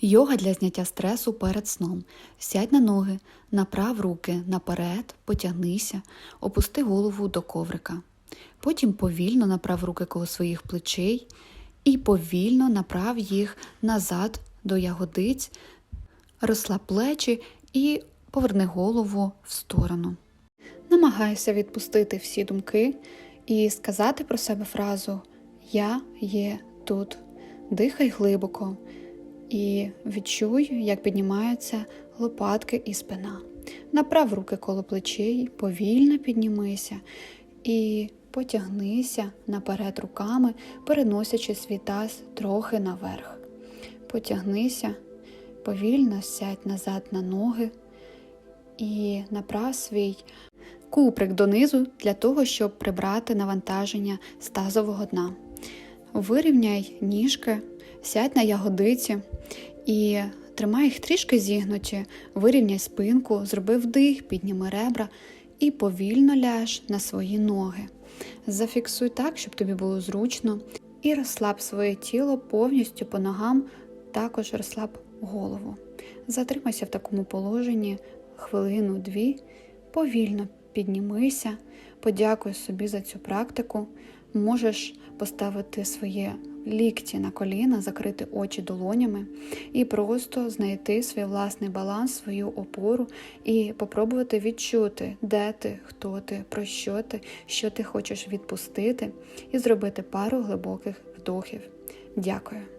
Йога для зняття стресу перед сном. Сядь на ноги, направ руки наперед, потягнися, опусти голову до коврика. Потім повільно направ руки коло своїх плечей і повільно направ їх назад до ягодиць, розслаб плечі і поверни голову в сторону. Намагайся відпустити всі думки і сказати про себе фразу Я є тут. Дихай глибоко і відчуй, як піднімаються лопатки і спина. Направ руки коло плечей, повільно піднімися і потягнися наперед руками, переносячи свій таз трохи наверх. Потягнися, повільно сядь назад на ноги і направ свій куприк донизу для того, щоб прибрати навантаження з тазового дна. Вирівняй ніжки, сядь на ягодиці і тримай їх трішки зігнуті, вирівняй спинку, зроби вдих, підніми ребра і повільно ляж на свої ноги. Зафіксуй так, щоб тобі було зручно, і розслаб своє тіло повністю по ногам, також розслаб голову. Затримайся в такому положенні хвилину-дві, повільно піднімися, подякуй собі за цю практику. Можеш поставити своє лікті на коліна, закрити очі долонями і просто знайти свій власний баланс, свою опору і попробувати відчути, де ти, хто ти, про що ти, що ти хочеш відпустити, і зробити пару глибоких вдохів. Дякую.